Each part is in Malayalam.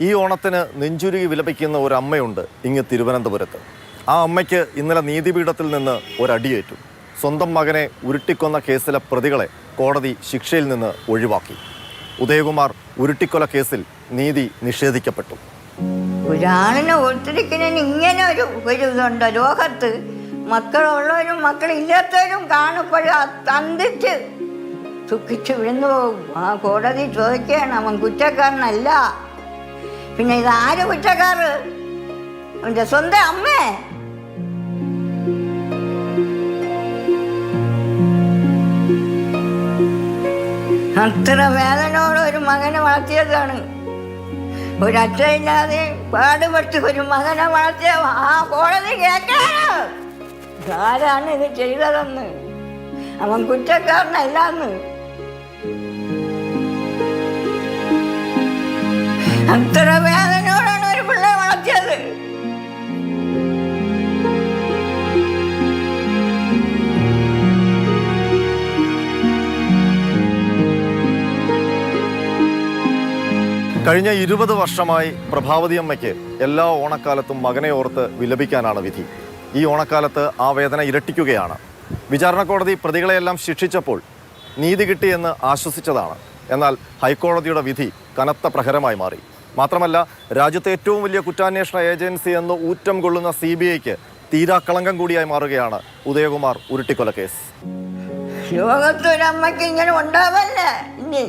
ഈ ഓണത്തിന് നെഞ്ചുരുകി വിലപിക്കുന്ന ഒരു അമ്മയുണ്ട് ഇങ്ങ് തിരുവനന്തപുരത്ത്. ആ അമ്മയ്ക്ക് ഇന്നലെ നീതിപീഠത്തിൽ നിന്ന് ഒരടിയേറ്റു. സ്വന്തം മകനെ ഉരുട്ടിക്കൊന്ന കേസിലെ പ്രതികളെ കോടതി ശിക്ഷയിൽ നിന്ന് ഒഴിവാക്കി. ഉദയകുമാർ ഉരുട്ടിക്കൊല കേസിൽ നീതി നിഷേധിക്കപ്പെട്ടു. ഇങ്ങനെ ഒരു ഒരു ലോകത്ത്. മക്കളുള്ളവരും മക്കളില്ലാത്തവരും കാണുമ്പോഴും ദുഃഖിച്ച് വിഴുന്നു പോകും. ആ കോടതി ചോദിക്കുകയാണ് അവൻ കുറ്റക്കാരനല്ല. പിന്നെ ഇത് ആര് കുറ്റക്കാര്? അവന്റെ സ്വന്തം അമ്മേ. അത്ര വേദനയോടെ ഒരു മകനെ വളർത്തിയതാണ്. ഒരച്ഛയില്ലാതെ പാടുപെട്ട് ഒരു മകനെ വളർത്തിയ ആ കോടതി കേൾക്കാണ് ആരാണ് ഇത് ചെയ്തതെന്ന്? അവൻ കുറ്റക്കാരനല്ലെന്ന്. അത്ര വേദനയോടാണ് ഒരു പിള്ളെ വളർത്തിയത്. കഴിഞ്ഞ ഇരുപത് വർഷമായി പ്രഭാവതി അമ്മയ്ക്ക് എല്ലാ ഓണക്കാലത്തും മകനെ ഓർത്ത് വിലപിക്കാനാണ് വിധി. ഈ ഓണക്കാലത്ത് ആ വേദന ഇരട്ടിക്കുകയാണ്. വിചാരണ കോടതി പ്രതികളെയെല്ലാം ശിക്ഷിച്ചപ്പോൾ നീതി കിട്ടിയെന്ന് ആശ്വസിച്ചതാണ്. എന്നാൽ ഹൈക്കോടതിയുടെ വിധി കനത്ത പ്രഹരമായി മാറി. മാത്രമല്ല രാജ്യത്തെ ഏറ്റവും വലിയ കുറ്റാന്വേഷണ ഏജൻസി എന്ന് ഊറ്റം കൊള്ളുന്ന സി ബി ഐക്ക് തീരാക്കളങ്കം കൂടിയായി മാറുകയാണ് ഉദയകുമാർ ഉരുട്ടിക്കൊല കേസ്. ഇങ്ങനെ ഇനി.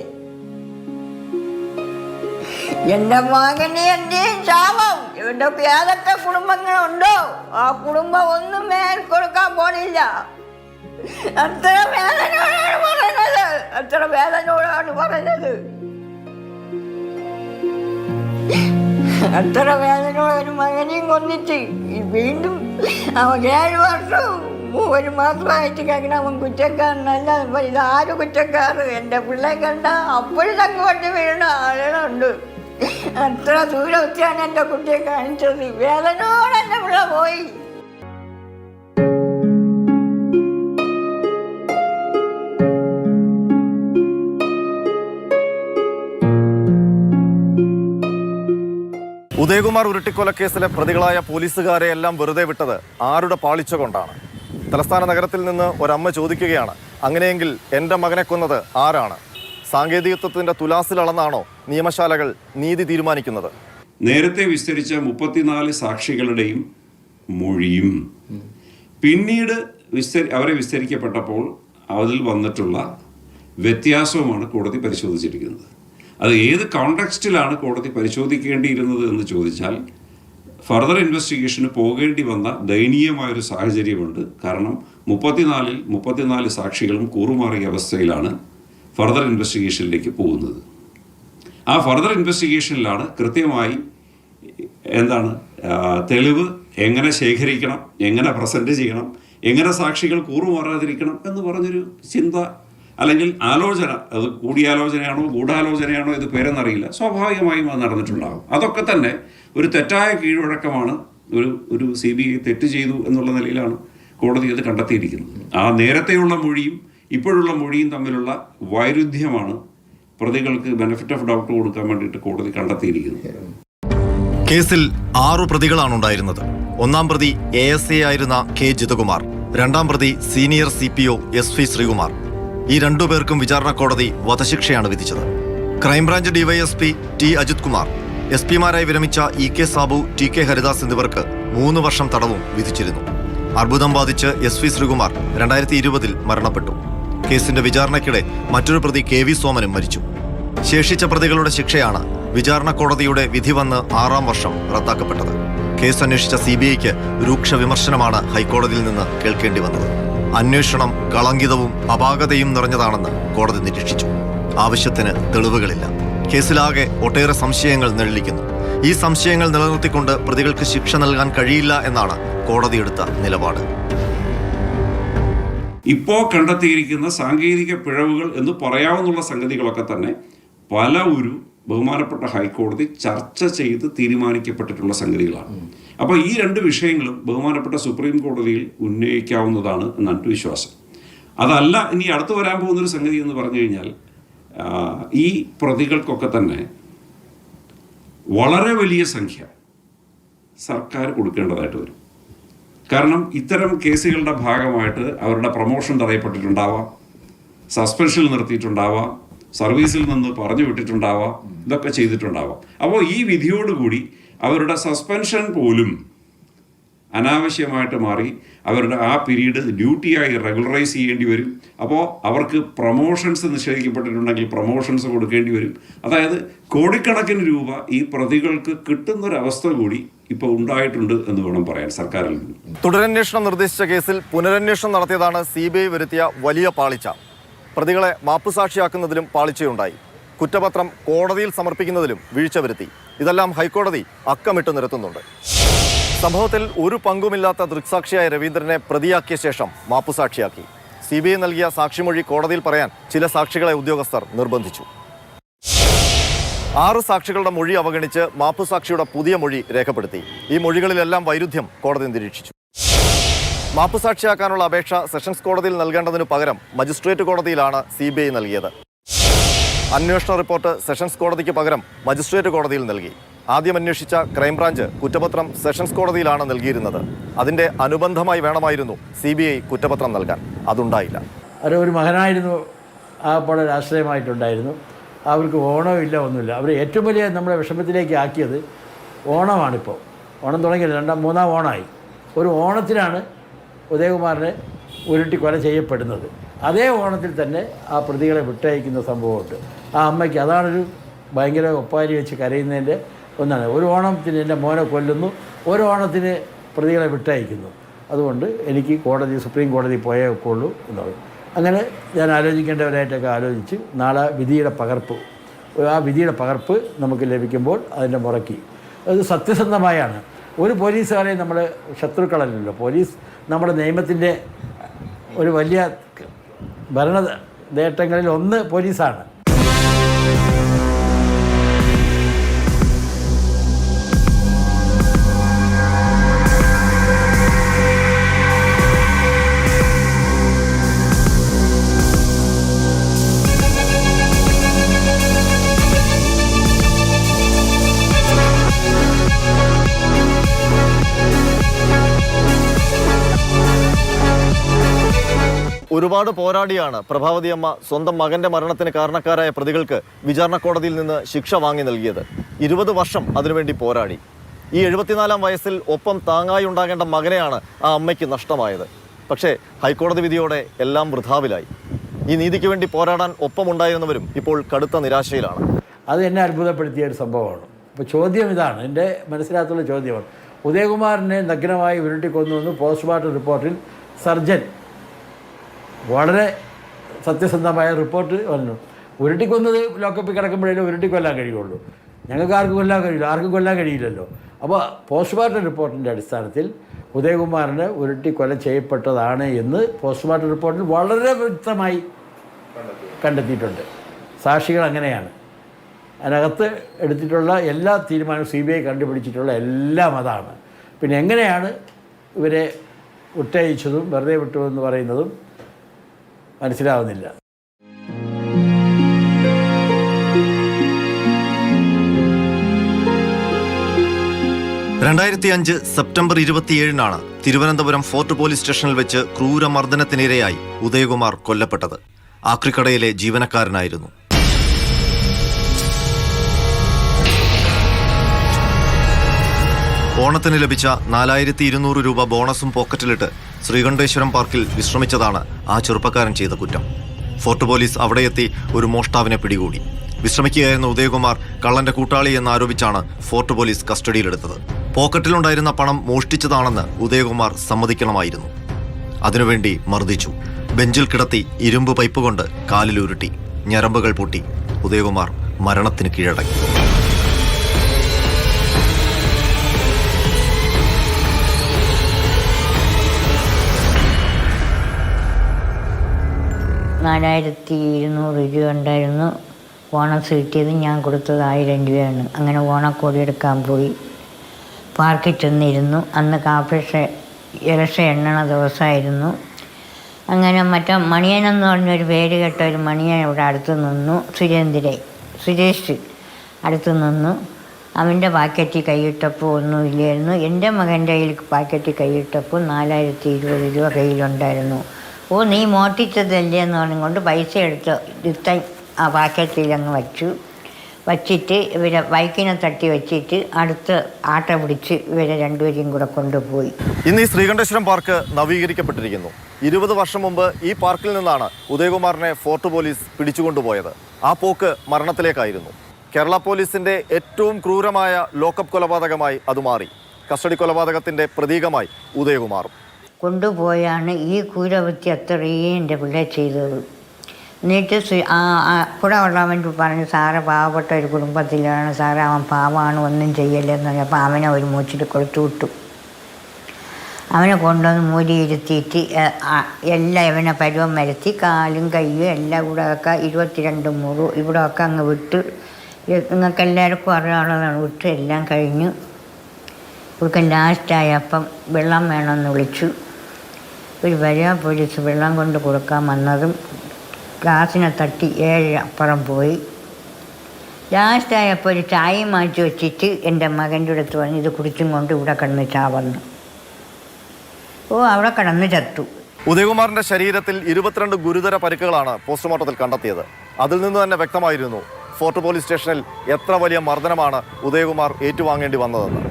എന്റെ മകന് എന്റെയും ശാപം. ഇവിടെ ഏതൊക്കെ കുടുംബങ്ങളുണ്ടോ? ആ കുടുംബം ഒന്നും മേൽ കൊടുക്കാൻ പോണില്ല. അത്ര വേദനയോടാണ് പറയുന്നത്? അത്ര വേദനയോടാണ് പറയുന്നത്? അത്ര വേദന ഒരു മകനെയും കൊന്നിട്ട് വീണ്ടും അവൻ ഏഴ് വർഷവും ഒരു മാസമായിട്ട് കേൾക്കണം അവൻ കുറ്റക്കാരനല്ല. ഇത് ആര് കുറ്റക്കാർ എന്റെ പിള്ളേ കണ്ട അപ്പോഴും അങ്ങോട്ട് വീണ ആളുകളുണ്ട്. അത്ര ദൂരം വെച്ചാണ് എന്റെ കുട്ടിയെ കാണിച്ചത്? വേദനയോടെ എന്റെ പിള്ള പോയി. ഉദയകുമാർ ഉരുട്ടിക്കൊലക്കേസിലെ പ്രതികളായ പോലീസുകാരെ എല്ലാം വെറുതെ വിട്ടത് ആരുടെ പാളിച്ച കൊണ്ടാണ്? തലസ്ഥാന നഗരത്തിൽ നിന്ന് ഒരമ്മ ചോദിക്കുകയാണ്. അങ്ങനെയെങ്കിൽ എന്റെ മകനെ കൊന്നത് ആരാണ്? സാങ്കേതികത്വത്തിന്റെ തുലാസിലളന്നാണോ നിയമശാലകൾ നീതി തീരുമാനിക്കുന്നത്? നേരത്തെ വിസ്തരിച്ച മുപ്പത്തിനാല് സാക്ഷികളുടെയും മൊഴിയും പിന്നീട് വിസ്തരി അവരെ വിസ്തരിക്കപ്പെട്ടപ്പോൾ അതിൽ വന്നിട്ടുള്ള വ്യത്യാസവുമാണ് കോടതി പരിശോധിച്ചിരിക്കുന്നത്. അത് ഏത് കോണ്ടെക്സ്റ്റിലാണ് കോടതി പരിശോധിക്കേണ്ടിയിരുന്നത് എന്ന് ചോദിച്ചാൽ ഫർദർ ഇൻവെസ്റ്റിഗേഷന് പോകേണ്ടി വന്ന ദയനീയമായൊരു സാഹചര്യമുണ്ട്. കാരണം മുപ്പത്തിനാലിൽ മുപ്പത്തിനാല് സാക്ഷികളും കൂറുമാറിയ അവസ്ഥയിലാണ് ഫർദർ ഇൻവെസ്റ്റിഗേഷനിലേക്ക് പോകുന്നത്. ആ ഫർദർ ഇൻവെസ്റ്റിഗേഷനിലാണ് കൃത്യമായി എന്താണ് തെളിവ് എങ്ങനെ ശേഖരിക്കണം എങ്ങനെ പ്രസന്റ് ചെയ്യണം എങ്ങനെ സാക്ഷികൾ കൂറുമാറാതിരിക്കണം എന്ന് പറഞ്ഞൊരു ചിന്ത അല്ലെങ്കിൽ ആലോചന അത് കൂടിയാലോചനയാണോ ഗൂഢാലോചനയാണോ ഇത് പേരെന്നറിയില്ല. സ്വാഭാവികമായും അത് നടന്നിട്ടുണ്ടാകും. അതൊക്കെ തന്നെ ഒരു തെറ്റായ കീഴ്വഴക്കമാണ് ഒരു ഒരു സി ബി ഐ തെറ്റ് ചെയ്തു എന്നുള്ള നിലയിലാണ് കോടതി അത് കണ്ടെത്തിയിരിക്കുന്നത്. ആ നേരത്തെയുള്ള മൊഴിയും ഇപ്പോഴുള്ള മൊഴിയും തമ്മിലുള്ള വൈരുദ്ധ്യമാണ് പ്രതികൾക്ക് ബെനിഫിറ്റ് ഓഫ് ഡൗട്ട് കൊടുക്കാൻ വേണ്ടിയിട്ട് കോടതി കണ്ടെത്തിയിരിക്കുന്നത്. കേസിൽ ആറു പ്രതികളാണ് ഉണ്ടായിരുന്നത്. ഒന്നാം പ്രതി എ എസ് എ ആയിരുന്ന കെ ജിതകുമാർ രണ്ടാം പ്രതി senior C P O S V Sreekumar ഈ രണ്ടുപേർക്കും വിചാരണ കോടതി വധശിക്ഷയാണ് വിധിച്ചത്. Crime branch DYSP T Ajith Kumar S പിമാരായി വിരമിച്ച E K Sabu T K Haridas എന്നിവർക്ക് മൂന്ന് വർഷം തടവും വിധിച്ചിരുന്നു. അർബുദം ബാധിച്ച് എസ് വി ശ്രീകുമാർ രണ്ടായിരത്തി ഇരുപതിൽ മരണപ്പെട്ടു. കേസിന്റെ വിചാരണയ്ക്കിടെ മറ്റൊരു പ്രതി കെ വി സോമനും മരിച്ചു. ശേഷിച്ച പ്രതികളുടെ ശിക്ഷയാണ് വിചാരണ കോടതിയുടെ വിധി വന്ന് ആറാം വർഷം റദ്ദാക്കപ്പെട്ടത്. കേസ് അന്വേഷിച്ച സി ബി ഐക്ക് രൂക്ഷ വിമർശനമാണ് ഹൈക്കോടതിയിൽ നിന്ന് കേൾക്കേണ്ടി വന്നത്. അന്വേഷണം കളങ്കിതവും അപാകതയും നിറഞ്ഞതാണെന്ന് കോടതി നിരീക്ഷിച്ചു. ആവശ്യത്തിന് തെളിവുകളില്ല. കേസിലാകെ ഒട്ടേറെ സംശയങ്ങൾ നിലനിൽക്കുന്നു ഈ സംശയങ്ങൾ നിലനിർത്തിക്കൊണ്ട് പ്രതികൾക്ക് ശിക്ഷ നൽകാൻ കഴിയില്ല എന്നാണ് കോടതി എടുത്ത നിലപാട്. ഇപ്പോൾ കണ്ടെത്തിയിരിക്കുന്ന സാങ്കേതിക പിഴവുകൾ എന്ന് പറയാവുന്ന സംഗതികളൊക്കെ തന്നെ പല ഒരു ബഹുമാനപ്പെട്ട ഹൈക്കോടതി ചർച്ച ചെയ്ത് തീരുമാനിക്കപ്പെട്ടിട്ടുള്ള സംഗതികളാണ്. അപ്പോൾ ഈ രണ്ട് വിഷയങ്ങളും ബഹുമാനപ്പെട്ട സുപ്രീം കോടതിയിൽ ഉന്നയിക്കാവുന്നതാണ് എന്നാണ് വിശ്വാസം. അതല്ല ഇനി അടുത്ത് വരാൻ പോകുന്നൊരു സംഗതി എന്ന് പറഞ്ഞു കഴിഞ്ഞാൽ ഈ പ്രതികൾക്കൊക്കെ തന്നെ വളരെ വലിയ സംഖ്യ സർക്കാർ കൊടുക്കേണ്ടതായിട്ട് വരും. കാരണം ഇത്തരം കേസുകളുടെ ഭാഗമായിട്ട് അവരുടെ പ്രൊമോഷൻ തടയപ്പെട്ടിട്ടുണ്ടാവാം സസ്പെൻഷൻ നിർത്തിയിട്ടുണ്ടാവാം സർവീസിൽ നിന്ന് പറഞ്ഞു വിട്ടിട്ടുണ്ടാവാം ഇതൊക്കെ ചെയ്തിട്ടുണ്ടാവാം. അപ്പോൾ ഈ വിധിയോടുകൂടി അവരുടെ സസ്പെൻഷൻ പോലും അനാവശ്യമായിട്ട് മാറി അവരുടെ ആ പീരീഡ് ഡ്യൂട്ടിയായി റെഗുലറൈസ് ചെയ്യേണ്ടി വരും. അപ്പോൾ അവർക്ക് പ്രൊമോഷൻസ് നിഷേധിക്കപ്പെട്ടിട്ടുണ്ടെങ്കിൽ പ്രൊമോഷൻസ് കൊടുക്കേണ്ടി വരും. അതായത് കോടിക്കണക്കിന് രൂപ ഈ പ്രതികൾക്ക് കിട്ടുന്നൊരവസ്ഥ കൂടി ഇപ്പോൾ ഉണ്ടായിട്ടുണ്ട് എന്ന് വേണം പറയാൻ സർക്കാരിൽ നിന്ന്. തുടരന്വേഷണം നിർദ്ദേശിച്ച കേസിൽ പുനരന്വേഷണം നടത്തിയതാണ് സി ബി ഐ വരുത്തിയ വലിയ പാളിച്ച. പ്രതികളെ മാപ്പുസാക്ഷിയാക്കുന്നതിലും പാളിച്ചയുണ്ടായി. കുറ്റപത്രം കോടതിയിൽ സമർപ്പിക്കുന്നതിലും വീഴ്ച വരുത്തി. ഇതെല്ലാം ഹൈക്കോടതി അക്കമിട്ട് നിരത്തുന്നുണ്ട്. സംഭവത്തിൽ ഒരു പങ്കുമില്ലാത്ത ദൃക്സാക്ഷിയായ രവീന്ദ്രനെ പ്രതിയാക്കിയ ശേഷം മാപ്പുസാക്ഷിയാക്കി. സി ബി ഐ നൽകിയ സാക്ഷിമൊഴി കോടതിയിൽ പറയാൻ ചില സാക്ഷികളെ ഉദ്യോഗസ്ഥർ നിർബന്ധിച്ചു. ആറ് സാക്ഷികളുടെ മൊഴി അവഗണിച്ച് മാപ്പുസാക്ഷിയുടെ പുതിയ മൊഴി രേഖപ്പെടുത്തി. ഈ മൊഴികളിലെല്ലാം വൈരുദ്ധ്യം കോടതി നിരീക്ഷിച്ചു. മാപ്പുസാക്ഷിയാക്കാനുള്ള അപേക്ഷ സെഷൻസ് കോടതിയിൽ നൽകേണ്ടതിനു പകരം മജിസ്ട്രേറ്റ് കോടതിയിലാണ് സി ബി ഐ നൽകിയത്. അന്വേഷണ റിപ്പോർട്ട് സെഷൻസ് കോടതിക്ക് പകരം മജിസ്ട്രേറ്റ് കോടതിയിൽ നൽകി. ആദ്യം അന്വേഷിച്ച ക്രൈംബ്രാഞ്ച് കുറ്റപത്രം സെഷൻസ് കോടതിയിലാണ് നൽകിയിരുന്നത്. അതിന്റെ അനുബന്ധമായി വേണമായിരുന്നു സി ബി ഐ കുറ്റപത്രം നൽകാൻ. അതുണ്ടായില്ല. ഒരു മകനായിരുന്നു. ആ പോലെ രാഷ്ട്രീയമായിട്ടുണ്ടായിരുന്നു അവർക്ക് ഓണവും ഇല്ല ഒന്നുമില്ല. അവർ ഏറ്റവും വലിയ നമ്മളെ വിഷമത്തിലേക്ക് ആക്കിയത് ഓണമാണിപ്പോൾ. ഓണം തുടങ്ങിയത് രണ്ടാം മൂന്നാം ഓണമായി. ഒരു ഓണത്തിനാണ് ഉദയകുമാറിനെ ഉരുട്ടി കൊല ചെയ്യപ്പെടുന്നത്. അതേ ഓണത്തിൽ തന്നെ ആ പ്രതികളെ വിട്ടയക്കുന്ന സംഭവമുണ്ട്. ആ അമ്മയ്ക്ക് അതാണൊരു ഭയങ്കര ഒപ്പാരി വെച്ച് കരയുന്നതിന്റെ ഒന്നാണ്. ഒരു ഓണത്തിന് എന്റെ മോനെ കൊല്ലുന്നു ഒരു ഓണത്തിന് പ്രതികളെ വിട്ടയക്കുന്നു. അതുകൊണ്ട് എനിക്ക് കോടതി സുപ്രീം കോടതി പോയേ ഒക്കുള്ളൂ എന്നത് അങ്ങനെ ഞാൻ ആലോചിക്കേണ്ടവരായിട്ടൊക്കെ ആലോചിച്ച് നാളെ വിധിയുടെ പകർപ്പ് ആ വിധിയുടെ പകർപ്പ് നമുക്ക് ലഭിക്കുമ്പോൾ അതിന്റെ മുറക്കി അത് സത്യസന്ധമായാണ്. ഒരു പോലീസുകാരെ നമ്മൾ ശത്രുക്കളല്ലല്ലോ. പോലീസ് നമ്മുടെ നിയമത്തിന്റെ ഒരു വലിയ ഭരണ നേട്ടങ്ങളിൽ ഒന്ന് പോലീസാണ്. ഒരുപാട് പോരാടിയാണ് പ്രഭാവതി അമ്മ സ്വന്തം മകന്റെ മരണത്തിന് കാരണക്കാരായ പ്രതികൾക്ക് വിചാരണ കോടതിയിൽ നിന്ന് ശിക്ഷ വാങ്ങി നൽകിയത്. ഇരുപത് വർഷം അതിനുവേണ്ടി പോരാടി. ഈ എഴുപത്തിനാലാം വയസ്സിൽ ഒപ്പം താങ്ങായി ഉണ്ടാകേണ്ട മകനെയാണ് ആ അമ്മയ്ക്ക് നഷ്ടമായത്. പക്ഷേ ഹൈക്കോടതി വിധിയോടെ എല്ലാം വൃഥാവിലായി. ഈ നീതിക്ക് വേണ്ടി പോരാടാൻ ഒപ്പമുണ്ടായിരുന്നവരും ഇപ്പോൾ കടുത്ത നിരാശയിലാണ്. അത് എന്നെ അത്ഭുതപ്പെടുത്തിയ ഒരു സംഭവമാണ്. അപ്പോൾ ചോദ്യം ഇതാണ്. എന്റെ മനസ്സിലാകത്തുള്ള ചോദ്യമാണ്. ഉദയകുമാറിനെ നഗ്നമായി ഉരുട്ടിക്കൊന്നുവെന്ന് പോസ്റ്റ്മോർട്ടം റിപ്പോർട്ടിൽ സർജൻ വളരെ സത്യസന്ധമായ റിപ്പോർട്ട് വന്നു. ഉരുട്ടി ഉരുട്ടിക്കൊന്നത് ലോക്കപ്പിൽ കിടക്കുമ്പോഴേ ഉരുട്ടി കൊല്ലാൻ കഴിയുള്ളൂ. ഞങ്ങൾക്ക് ആർക്കും കൊല്ലാൻ കഴിയില്ല ആർക്കും കൊല്ലാൻ കഴിയില്ലല്ലോ. അപ്പോൾ പോസ്റ്റ്മോർട്ടം റിപ്പോർട്ടിന്റെ അടിസ്ഥാനത്തിൽ ഉദയകുമാറിന് ഉരുട്ടി കൊല ചെയ്യപ്പെട്ടതാണ് എന്ന് പോസ്റ്റ്മോർട്ടം റിപ്പോർട്ടിൽ വളരെ വ്യക്തമായി കണ്ടെത്തിയിട്ടുണ്ട്. സാക്ഷികൾ അങ്ങനെയാണ്. അതിനകത്ത് എടുത്തിട്ടുള്ള എല്ലാ തീരുമാനവും സി ബി ഐ കണ്ടുപിടിച്ചിട്ടുള്ള എല്ലാം അതാണ്. പിന്നെ എങ്ങനെയാണ് ഇവരെ വിട്ടയച്ചതും വെറുതെ വിട്ടു എന്ന് പറയുന്നതും മനസ്സിലാവുന്നില്ല. രണ്ടായിരത്തി അഞ്ച് സെപ്റ്റംബർ ഇരുപത്തിയേഴിനാണ് തിരുവനന്തപുരം ഫോർട്ട് പോലീസ് സ്റ്റേഷനിൽ വെച്ച് ക്രൂരമർദ്ദനത്തിനിരയായി ഉദയകുമാർ കൊല്ലപ്പെട്ടത്. ആക്രിക്കടയിലെ ജീവനക്കാരനായിരുന്നു. ഓണത്തിന് ലഭിച്ച നാലായിരത്തി ഇരുന്നൂറ് രൂപ ബോണസും പോക്കറ്റിലിട്ട് ശ്രീകണ്ഠേശ്വരം പാർക്കിൽ വിശ്രമിച്ചതാണ് ആ ചെറുപ്പക്കാരൻ ചെയ്ത കുറ്റം. ഫോർട്ട് പോലീസ് അവിടെയെത്തി ഒരു മോഷ്ടാവിനെ പിടികൂടി. വിശ്രമിക്കുകയായിരുന്ന ഉദയകുമാർ കള്ളന്റെ കൂട്ടാളി എന്നാരോപിച്ചാണ് ഫോർട്ട് പോലീസ് കസ്റ്റഡിയിലെടുത്തത്. പോക്കറ്റിലുണ്ടായിരുന്ന പണം മോഷ്ടിച്ചതാണെന്ന് ഉദയകുമാർ സമ്മതിക്കണമായിരുന്നു. അതിനുവേണ്ടി മർദ്ദിച്ചു. ബെഞ്ചിൽ കിടത്തി ഇരുമ്പ് പൈപ്പ് കൊണ്ട് കാലിലുരുട്ടി. ഞരമ്പുകൾ പൊട്ടി. ഉദയകുമാർ മരണത്തിന് കീഴടങ്ങി നാലായിരത്തി ഇരുന്നൂറ് രൂപ ഉണ്ടായിരുന്നു. ബോണസ് കിട്ടിയത് ഞാൻ കൊടുത്തത് ആയിരം രൂപയാണ്. അങ്ങനെ ഓണക്കോടി എടുക്കാൻ പോയി. പാർക്കിൽ ചെന്നിരുന്നു. അന്ന് കാപ്പേഷ ഇലക്ഷ എണ്ണണ ദിവസമായിരുന്നു. അങ്ങനെ മറ്റേ മണിയൻ എന്ന് പറഞ്ഞൊരു പേര് കേട്ട ഒരു മണിയൻ ഇവിടെ അടുത്ത് നിന്നു. സുരേന്ദ്രൻ സുരേഷ് അടുത്ത് നിന്നു. അവന്റെ പാക്കറ്റിൽ കൈയിട്ടപ്പോൾ ഒന്നുമില്ലായിരുന്നു എന്റെ മകന്റെ കയ്യിൽ പാക്കറ്റിൽ കൈയിട്ടപ്പോൾ നാലായിരത്തി ഇരുപത് രൂപ കയ്യിലുണ്ടായിരുന്നു. ഓ നീ മോട്ടിച്ചതല്ലേ എന്ന് പറഞ്ഞുകൊണ്ട് പൈസ എടുത്ത് ഇത്തം ആ പാക്കറ്റിൽ അങ്ങ് വച്ചു. വച്ചിട്ട് ഇവരെ ബൈക്കിനെ തട്ടി വെച്ചിട്ട് അടുത്ത് ആട്ട പിടിച്ച് ഇവരെ രണ്ടുപേരെയും കൂടെ കൊണ്ടുപോയി. ഇന്ന് ഈ ശ്രീകണ്ഠേശ്വരം പാർക്ക് നവീകരിക്കപ്പെട്ടിരിക്കുന്നു. ഇരുപത് വർഷം മുമ്പ് ഈ പാർക്കിൽ നിന്നാണ് ഉദയകുമാറിനെ ഫോർട്ട് പോലീസ് പിടിച്ചുകൊണ്ടുപോയത്. ആ പോക്ക് മരണത്തിലേക്കായിരുന്നു. കേരള പോലീസിന്റെ ഏറ്റവും ക്രൂരമായ ലോക്കപ്പ് കൊലപാതകമായി അത് മാറി. കസ്റ്റഡി കൊലപാതകത്തിന്റെ പ്രതീകമായി ഉദയകുമാറും. കൊണ്ടുപോയാണ് ഈ കൂരവൃത്തി അത്രയും എന്റെ പിള്ളേ ചെയ്തത്. എന്നിട്ട് കൂടെ ഉള്ളവൻ പറഞ്ഞു സാറ് പാവപ്പെട്ട ഒരു കുടുംബത്തിലാണ് സാറ് അവൻ പാവമാണ് ഒന്നും ചെയ്യല്ലെന്ന് പറഞ്ഞപ്പോൾ അവനെ ഒരു മൂച്ചിട്ട് കൊടുത്തു വിട്ടു. അവനെ കൊണ്ടുവന്ന് മൂലിയിരുത്തിയിട്ട് എല്ലാം ഇവനെ പരുവം വരുത്തി കാലും കയ്യും എല്ലാം കൂടെ ഒക്കെ ഇരുപത്തിരണ്ട് മുറു ഇവിടെ ഒക്കെ അങ്ങ് വിട്ട് നിങ്ങൾക്ക് എല്ലാവർക്കും അറിയാനുള്ളതാണ് വിട്ട് എല്ലാം കഴിഞ്ഞു. ഇവർക്ക് ലാസ്റ്റായപ്പം വെള്ളം വേണമെന്ന് വിളിച്ചു. ഒരു വരിക പോലീസ് വെള്ളം കൊണ്ട് കൊടുക്കാൻ വന്നതും ഗ്ലാസിനെ തട്ടി ഏഴ് അപ്പുറം പോയി. ലാസ്റ്റായപ്പോൾ ഒരു ചായ മാറ്റി വെച്ചിട്ട് എന്റെ മകന്റെ അടുത്ത് വന്ന് ഇത് കുടിച്ചും കൊണ്ട് ഇവിടെ കിടന്ന് ചാവന്നു. ഓ അവിടെ കിടന്ന് ചത്തു. ഉദയകുമാറിന്റെ ശരീരത്തിൽ ഇരുപത്തിരണ്ട് ഗുരുതര പരിക്കുകളാണ് പോസ്റ്റ്മോർട്ടത്തിൽ കണ്ടെത്തിയത്. അതിൽ നിന്ന് തന്നെ വ്യക്തമായിരുന്നു ഫോർട്ട് പോലീസ് സ്റ്റേഷനിൽ എത്ര വലിയ മർദ്ദനമാണ് ഉദയകുമാർ ഏറ്റുവാങ്ങേണ്ടി വന്നതെന്ന്.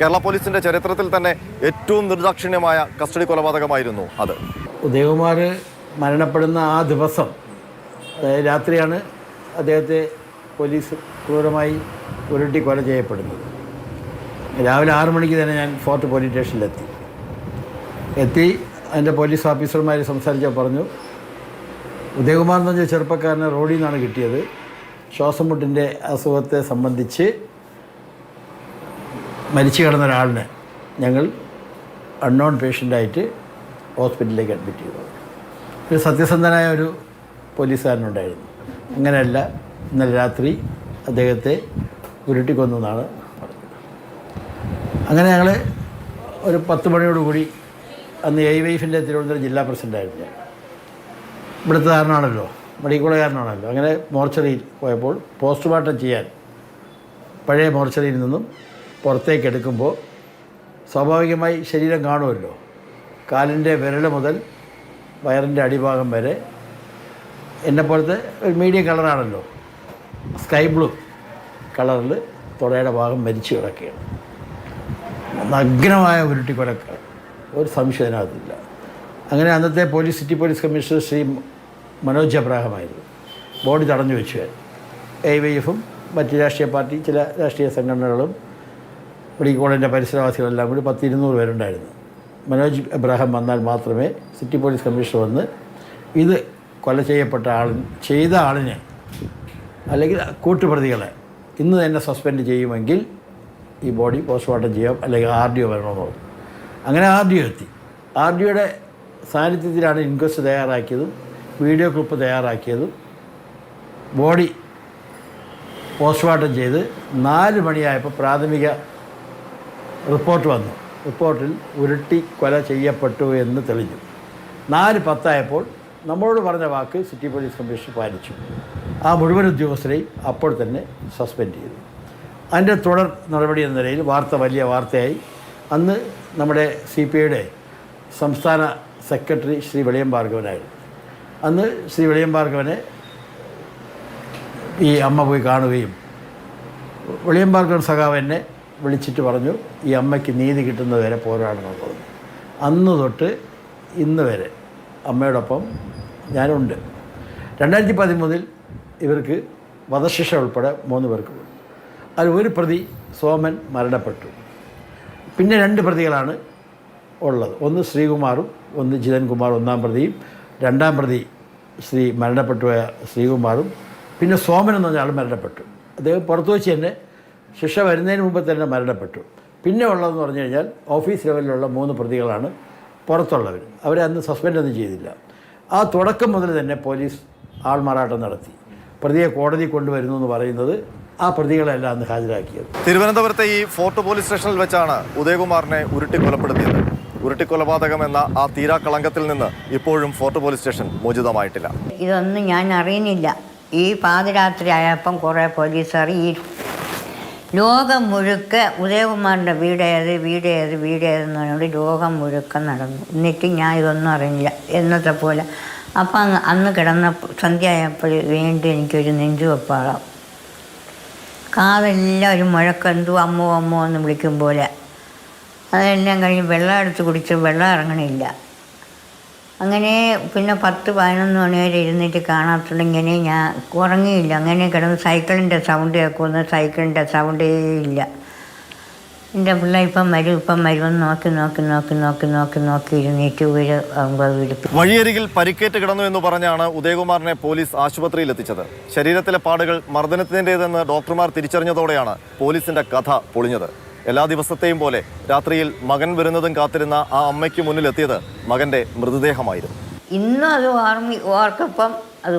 കേരള പോലീസിന്റെ ചരിത്രത്തിൽ തന്നെ ഏറ്റവും നിർദാക്ഷിണ്യമായ കസ്റ്റഡി കൊലപാതകമായിരുന്നു അത്. ഉദയകുമാർ മരണപ്പെടുന്ന ആ ദിവസം രാത്രിയാണ് അദ്ദേഹത്തെ പോലീസ് ക്രൂരമായി ഉരുട്ടി കൊല ചെയ്യപ്പെടുന്നത്. രാവിലെ ആറു മണിക്ക് തന്നെ ഞാൻ ഫോർട്ട് പോലീസ് സ്റ്റേഷനിലെത്തി. എത്തി അതിന്റെ പോലീസ് ഓഫീസർമാർ സംസാരിച്ചാൽ പറഞ്ഞു ഉദയകുമാർ എന്ന് പറഞ്ഞ ചെറുപ്പക്കാരനെ റോഡിൽ നിന്നാണ് കിട്ടിയത്. ശ്വാസം മുട്ടിന്റെ അസുഖത്തെ സംബന്ധിച്ച് മരിച്ചു കിടന്ന ഒരാളിനെ ഞങ്ങൾ അൺനോൺ പേഷ്യന്റായിട്ട് ഹോസ്പിറ്റലിലേക്ക് അഡ്മിറ്റ് ചെയ്തു. ഒരു സത്യസന്ധനായ ഒരു പോലീസുകാരനുണ്ടായിരുന്നു. അങ്ങനെയല്ല ഇന്നലെ രാത്രി അദ്ദേഹത്തെ ഉരുട്ടിക്കൊന്നാണ് അങ്ങനെ ഞങ്ങൾ ഒരു പത്ത് മണിയോടുകൂടി അന്ന് എ വൈഫിന്റെ തിരുവനന്തപുരം ജില്ലാ പ്രസിഡന്റായിരുന്നു ഞാൻ ഇവിടുത്തെ കാരനാണല്ലോ മെഡിക്കോളുകാരനാണല്ലോ അങ്ങനെ മോർച്ചറിയിൽ പോയപ്പോൾ പോസ്റ്റ്മോർട്ടം ചെയ്യാൻ പഴയ മോർച്ചറിയിൽ നിന്നും പുറത്തേക്ക് എടുക്കുമ്പോൾ സ്വാഭാവികമായി ശരീരം കാണുമല്ലോ. കാലിന്റെ വിരൽ മുതൽ വയറിന്റെ അടിഭാഗം വരെ. എന്നെപ്പോലത്തെ ഒരു മീഡിയം കളറാണല്ലോ. സ്കൈ ബ്ലൂ കളറിൽ തുടയുടെ ഭാഗം മരിച്ചു കിടക്കുകയാണ്. നഗ്നമായ ഉരുട്ടിക്കൊലക്ക ഒരു സംശയം അതിനകത്തില്ല. അങ്ങനെ അന്നത്തെ police city police commissioner Shri Manoj അബ്രാഹമായിരുന്നു. Body തടഞ്ഞു വെച്ചു. എ വൈ എഫും മറ്റ് രാഷ്ട്രീയ പാർട്ടി ചില രാഷ്ട്രീയ സംഘടനകളും മെഡിക്കൽ കോളേജിന്റെ പരിസരവാസികളെല്ലാം കൂടി പത്ത് ഇരുന്നൂറ് പേരുണ്ടായിരുന്നു. മനോജ് എബ്രാഹാം വന്നാൽ മാത്രമേ സിറ്റി പോലീസ് കമ്മീഷണർ വന്ന് ഇത് കൊല ചെയ്യപ്പെട്ട ആളിന് ചെയ്ത ആളിനെ അല്ലെങ്കിൽ കൂട്ടുപ്രതികളെ ഇന്ന് തന്നെ സസ്പെൻഡ് ചെയ്യുമെങ്കിൽ ഈ ബോഡി പോസ്റ്റ്മോർട്ടം ചെയ്യാം അല്ലെങ്കിൽ ആർ ഡി ഒ വരണമെന്ന് അങ്ങനെ ആർ ഡി ഒ എത്തി. ആർ ഡി ഒയുടെ സാന്നിധ്യത്തിലാണ് ഇൻക്വസ്റ്റ് തയ്യാറാക്കിയതും വീഡിയോ ക്ലിപ്പ് തയ്യാറാക്കിയതും ബോഡി പോസ്റ്റ്മോർട്ടം ചെയ്ത് നാല് മണിയായപ്പോൾ പ്രാഥമിക റിപ്പോർട്ട് വന്നു. റിപ്പോർട്ടിൽ ഉരുട്ടി കൊല ചെയ്യപ്പെട്ടു എന്ന് തെളിഞ്ഞു. നാല് പത്തായപ്പോൾ നമ്മളോട് പറഞ്ഞ വാക്ക് സിറ്റി പോലീസ് കമ്മീഷണർ പാലിച്ചു. ആ മുഴുവൻ ഉദ്യോഗസ്ഥരെയും അപ്പോൾ തന്നെ സസ്പെൻഡ് ചെയ്തു. അതിന്റെ തുടർ നടപടി എന്ന നിലയിൽ വാർത്ത വലിയ വാർത്തയായി. അന്ന് നമ്മുടെ സി പി ഐയുടെ സംസ്ഥാന സെക്രട്ടറി ശ്രീ വെളിയം ഭാർഗവനായിരുന്നു. അന്ന് ശ്രീ വെളിയം ഭാർഗവനെ ഈ അമ്മ പോയി കാണുകയും വെളിയം ഭാർഗവൻ സഖാവ് എന്നെ വിളിച്ചിട്ട് പറഞ്ഞു ഈ അമ്മയ്ക്ക് നീതി കിട്ടുന്നത് വരെ പോരാടണമെന്ന് പറഞ്ഞു. അന്ന് തൊട്ട് ഇന്ന് വരെ അമ്മയോടൊപ്പം ഞാനുണ്ട്. രണ്ടായിരത്തി പതിമൂന്നിൽ ഇവർക്ക് വധശിക്ഷ ഉൾപ്പെടെ മൂന്ന് പേർക്ക്. അതിൽ ഒരു പ്രതി സോമൻ മരണപ്പെട്ടു. പിന്നെ രണ്ട് പ്രതികളാണ് ഉള്ളത്. ഒന്ന് ശ്രീകുമാറും ഒന്ന് ജിതൻകുമാർ ഒന്നാം പ്രതിയും. രണ്ടാം പ്രതി ശ്രീ മരണപ്പെട്ടുപോയ ശ്രീകുമാറും. പിന്നെ സോമൻ എന്ന് പറഞ്ഞ ആൾ മരണപ്പെട്ടു. അദ്ദേഹം പുറത്തു വെച്ച് തന്നെ ശിക്ഷ വരുന്നതിന് മുമ്പ് തന്നെ മരണപ്പെട്ടു. പിന്നെ ഉള്ളതെന്ന് പറഞ്ഞു കഴിഞ്ഞാൽ ഓഫീസ് ലെവലിലുള്ള മൂന്ന് പ്രതികളാണ് പുറത്തുള്ളവർ. അവരെ അന്ന് സസ്പെൻഡ് ഒന്നും ചെയ്തില്ല. ആ തുടക്കം മുതൽ തന്നെ പോലീസ് ആൾമാറാട്ടം നടത്തി. പ്രതിയെ കോടതി കൊണ്ടുവരുന്നു എന്ന് പറയുന്നത് ആ പ്രതികളെല്ലാം അന്ന് ഹാജരാക്കിയത്. തിരുവനന്തപുരത്തെ ഈ ഫോർട്ട് പോലീസ് സ്റ്റേഷനിൽ വെച്ചാണ് ഉദയകുമാറിനെ ഉരുട്ടി കൊലപ്പെടുത്തിയത് ഉരുട്ടി കൊലപാതകം എന്ന ആ തീരാക്കളങ്കത്തിൽ നിന്ന് ഇപ്പോഴും ഫോർട്ട് പോലീസ് സ്റ്റേഷൻ മോചിതമായിട്ടില്ല. ഇതൊന്നും ഞാൻ അറിയുന്നില്ല. ഈ പാതിരാത്രി ആയപ്പം കുറേ പോലീസുകാർ ഈ ലോകം മുഴുക്ക ഉദയകുമാറിന്റെ വീടേത് വീടേത് വീടേതെന്ന് പറഞ്ഞുകൊണ്ട് ലോകം മുഴുക്ക നടന്നു. എന്നിട്ട് ഞാൻ ഇതൊന്നും അറിഞ്ഞില്ല. എന്നത്തെ പോലെ. അപ്പം അന്ന് കിടന്ന സന്ധ്യ ആയപ്പോൾ വീണ്ടും എനിക്കൊരു നെഞ്ചുവെപ്പാളം. കാതെല്ലാം ഒരു മുഴക്കെന്തു അമ്മോ അമ്മോ എന്ന് വിളിക്കും പോലെ. അതെല്ലാം കഴിഞ്ഞ് വെള്ളം എടുത്ത് കുടിച്ച് വെള്ളം ഇറങ്ങണില്ല. അങ്ങനെ പിന്നെ പത്ത് പതിനൊന്ന് മണി വരെ ഇരുന്നിട്ട് ഇങ്ങനെ ഞാൻ ഉറങ്ങിയില്ല. അങ്ങനെ കിടന്ന് സൈക്കിളിന്റെ സൗണ്ട് കേൾക്കുമെന്ന് സൈക്കിളിന്റെ സൗണ്ടേ ഇല്ല. എന്റെ പിള്ള ഇപ്പം വരും ഇപ്പം വരുമെന്ന് നോക്കി നോക്കി നോക്കി നോക്കി നോക്കി നോക്കി ഇരുന്നിട്ട് വീട് വഴിയരികിൽ പരിക്കേറ്റ് കിടന്നു എന്ന് പറഞ്ഞാണ് ഉദയകുമാറിനെ പോലീസ് ആശുപത്രിയിൽ എത്തിച്ചത്. ശരീരത്തിലെ പാടുകൾ മർദ്ദനത്തിന്റെതെന്ന് ഡോക്ടർമാർ തിരിച്ചറിഞ്ഞതോടെയാണ് പോലീസിന്റെ കഥ പൊളിഞ്ഞത്. എല്ലാ ദിവസത്തെയും പോലെ രാത്രിയിൽ മകൻ വരുന്നതും കാത്തിരുന്ന ആ അമ്മയ്ക്ക് മുന്നിലെത്തിയത് മകന്റെ മൃതദേഹമായിരുന്നു. ഇന്നും അത് ഓർമ്മി ഓർക്കപ്പം അത്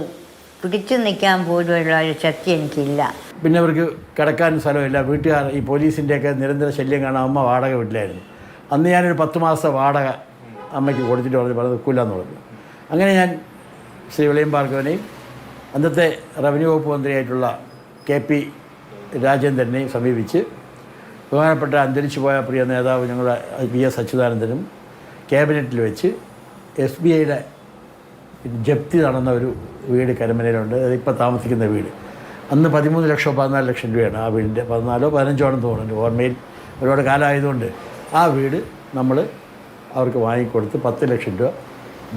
പിടിച്ചു നിൽക്കാൻ പോലുള്ള ഒരു ശക്തി എനിക്കില്ല. പിന്നെ അവർക്ക് കിടക്കാൻ സ്ഥലമില്ല. വീട്ടുകാർ ഈ പോലീസിന്റെയൊക്കെ നിരന്തര ശല്യം കാണാൻ അമ്മ വാടക വീട്ടിലായിരുന്നു. അന്ന് ഞാനൊരു പത്ത് മാസത്തെ വാടക അമ്മയ്ക്ക് കൊടുത്തിട്ട് പറഞ്ഞു പറഞ്ഞത് കൊല്ലാന്ന് പറഞ്ഞു. അങ്ങനെ ഞാൻ ശ്രീ വിളയം ഭാർഗവനെയും അന്നത്തെ റവന്യൂ വകുപ്പ് മന്ത്രിയായിട്ടുള്ള കെ പി രാജേന്ദ്രനെയും സമീപിച്ച് ബഹുമാനപ്പെട്ട അന്തരിച്ചു പോയ പ്രിയ നേതാവ് ഞങ്ങളുടെ വി എസ് അച്യുതാനന്ദനും ക്യാബിനറ്റിൽ വെച്ച് എസ് ബി ഐയുടെ ജപ്തി നടന്ന ഒരു വീട് കരമനയിലുണ്ട്. അതിപ്പോൾ താമസിക്കുന്ന വീട്. അന്ന് പതിമൂന്ന് ലക്ഷമോ പതിനാല് ലക്ഷം രൂപയാണ് ആ വീടിന്റെ. പതിനാലോ പതിനഞ്ചോ ആണെന്ന് തോന്നുന്നു ഓർമ്മയിൽ. ഒരുപാട് കാലമായതുകൊണ്ട് ആ വീട് നമ്മൾ അവർക്ക് വാങ്ങിക്കൊടുത്ത് പത്ത് ലക്ഷം രൂപ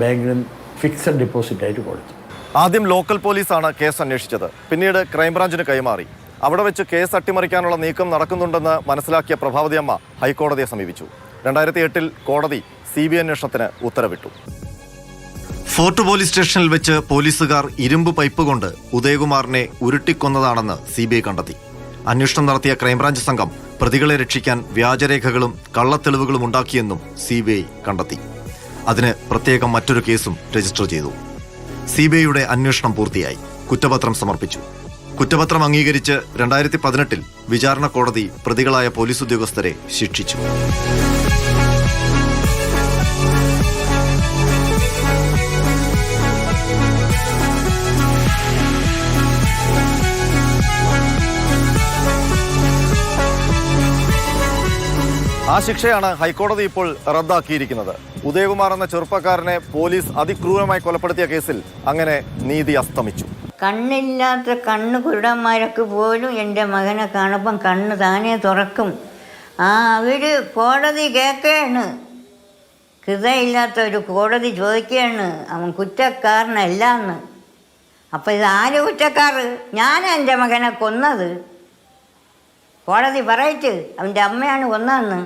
ബാങ്കിൽ നിന്ന് ഫിക്സഡ് ഡെപ്പോസിറ്റായിട്ട് കൊടുത്തു. ആദ്യം ലോക്കൽ പോലീസാണ് കേസ് അന്വേഷിച്ചത്. പിന്നീട് ക്രൈംബ്രാഞ്ചിന് കൈമാറി. അവിടെ വെച്ച് കേസ് അട്ടിമറിക്കാനുള്ള നീക്കം നടക്കുന്നുണ്ടെന്ന് മനസ്സിലാക്കിയ പ്രഭാവതിയമ്മ ഹൈക്കോടതിയെ സമീപിച്ചു. രണ്ടായിരത്തി എട്ടിൽ കോടതി സി ബി അന്വേഷണത്തിന് ഉത്തരവിട്ടു. ഫോർട്ട് പോലീസ് സ്റ്റേഷനിൽ വെച്ച് പോലീസുകാർ ഇരുമ്പ് പൈപ്പ് കൊണ്ട് ഉദയകുമാറിനെ ഉരുട്ടിക്കൊന്നതാണെന്ന് സി ബി ഐ കണ്ടെത്തി. അന്വേഷണം നടത്തിയ ക്രൈംബ്രാഞ്ച് സംഘം പ്രതികളെ രക്ഷിക്കാൻ വ്യാജരേഖകളും കള്ളത്തെളിവുകളും ഉണ്ടാക്കിയെന്നും സി ബി ഐ കണ്ടെത്തി. അതിന് പ്രത്യേകം മറ്റൊരു കേസും രജിസ്റ്റർ ചെയ്തു. സി ബി ഐയുടെ അന്വേഷണം പൂർത്തിയായി. കുറ്റപത്രം സമർപ്പിച്ചു. കുറ്റപത്രം അംഗീകരിച്ച് രണ്ടായിരത്തി പതിനെട്ടിൽ വിചാരണ കോടതി പ്രതികളായ പോലീസ് ഉദ്യോഗസ്ഥരെ ശിക്ഷിച്ചു. ആ ശിക്ഷയാണ് ഹൈക്കോടതി ഇപ്പോൾ റദ്ദാക്കിയിരിക്കുന്നത്. ഉദയകുമാർ എന്ന ചെറുപ്പക്കാരനെ പോലീസ് അതിക്രൂരമായി കൊലപ്പെടുത്തിയ കേസിൽ അങ്ങനെ നീതി അസ്തമിച്ചു. കണ്ണില്ലാത്ത കണ്ണ് കുരുടന്മാരൊക്കെ പോലും എന്റെ മകനെ കാണുമ്പം കണ്ണ് താനേ തുറക്കും. ആ അവർ കോടതി കേൾക്കുകയാണ് കൃതയില്ലാത്ത ഒരു കോടതി ചോദിക്കുകയാണ് അവൻ കുറ്റക്കാരനല്ല എന്ന് അപ്പം ഇത് ആര് കുറ്റക്കാർ ഞാൻ എന്റെ മകനെ കൊന്നത്. കോടതി പറയിട്ട് അവന്റെ അമ്മയാണ് കൊന്നതെന്ന്.